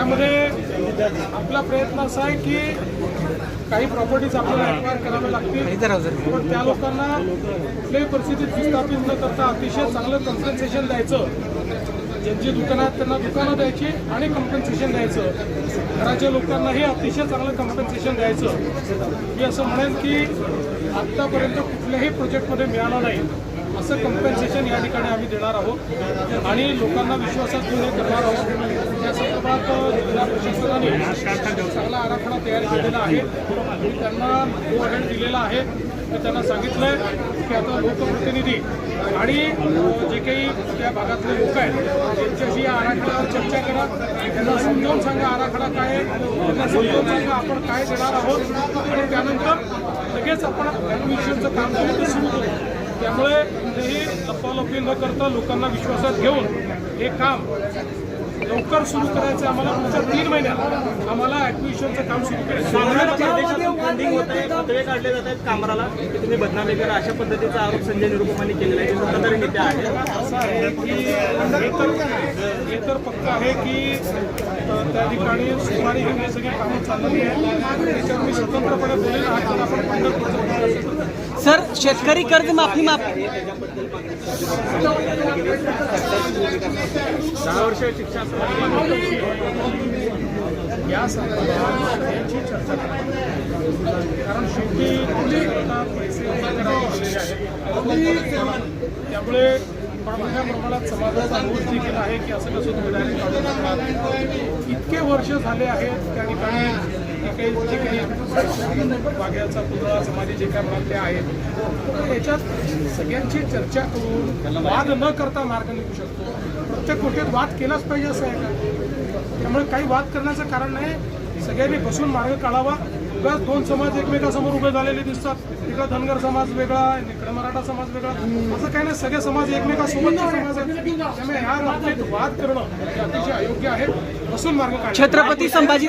त्यामध्ये आपला प्रयत्न असा आहे की काही प्रॉपर्टीज आपल्याला एक्वायर कराव्या लागतील. पण त्या लोकांना कुठल्याही परिस्थितीत विस्थापित न करता अतिशय चांगलं कम्पन्सेशन द्यायचं. ज्यांची दुकानं आहेत त्यांना दुकानं द्यायची आणि कम्पन्सेशन द्यायचं. घराच्या लोकांनाही अतिशय चांगलं कम्पन्सेशन द्यायचं. मी असं म्हणेन की आत्तापर्यंत कुठल्याही प्रोजेक्टमध्ये मिळालं नाही. असं कम्पन्सेशन या ठिकाणी आम्ही देणार आहोत. आणि लोकांना विश्वासात घेऊन हे करणार आहोत. या संदर्भात जिल्हा प्रशासनाने चांगला आराखडा तयार केलेला आहे. आणि त्यांना गो अहेड दिलेला आहे. मी त्यांना सांगितलं आहे की आता लोकप्रतिनिधी आणि जे काही त्या भागातले लोक आहेत त्यांच्याशी या आराखड्यावर चर्चा करा. त्यांना समजावून सांगा आराखडा काय आहे. त्यांना समजावून सांगा आपण काय देणार आहोत. आणि त्यानंतर लगेच आपण ॲडमिशनचं काम करून ते सुरू करू. त्यामुळे कुठेही लपवालपवी न करता लोकांना विश्वासात घेऊन हे काम लवकर सुरू करायचं आहे आम्हाला पुढच्या तीन महिन्यात. आम्हाला ॲडमिशनचं काम सुरू करायचं. आहे. आहे. पुतळे काढले जात आहेत कामराला. की तुम्ही बदनामी करा अशा पद्धतीचा आरोप संजय निरुपमांनी केलेला आहे. ते सत्ताधारी नेते आहेत असं आहे? की हे तर हे तर पक्क आहे की त्या ठिकाणी सुमारे हे सगळी कामं चाललेली आहेत. त्याच्यावर मी स्वतंत्रपणे बोलेन. हा आपण पंढरपूरचं सर शेतकरी कर्ज माफी माफ. दहा वर्ष शिक्षा या संदर्भात यांची चर्चा करावी कारण शेवटी पैसे त्यामुळे फार मोठ्या प्रमाणात समाजात रोष देखील आहे की असं कसं तुम्ही डायरेक्ट इतके वर्ष झाले आहेत त्या ठिकाणी जे काही जे वाघ्याचा पुतळा समाधी जे काही मागण्या आहेत. तर याच्यात सगळ्यांची चर्चा करून वाद न करता मार्ग निघू शकतो. प्रत्येक गोष्टीत वाद केलाच पाहिजे असं आहे का? त्यामुळे काही वाद करण्याचं कारण नाही. सगळ्यांनी बसून मार्ग काढावा. उगाच दोन समाज एकमेकासमोर उभे झालेले दिसतात. इकडं धनगर समाज वेगळा इकडं मराठा समाज वेगळा. असं काही नाही. सगळे समाज एकमेकासोबत समाज आहेत. त्यामुळे ह्या बाबतीत वाद करणं हे अतिशय अयोग्य आहे. बसून मार्ग छत्रपती संभाजी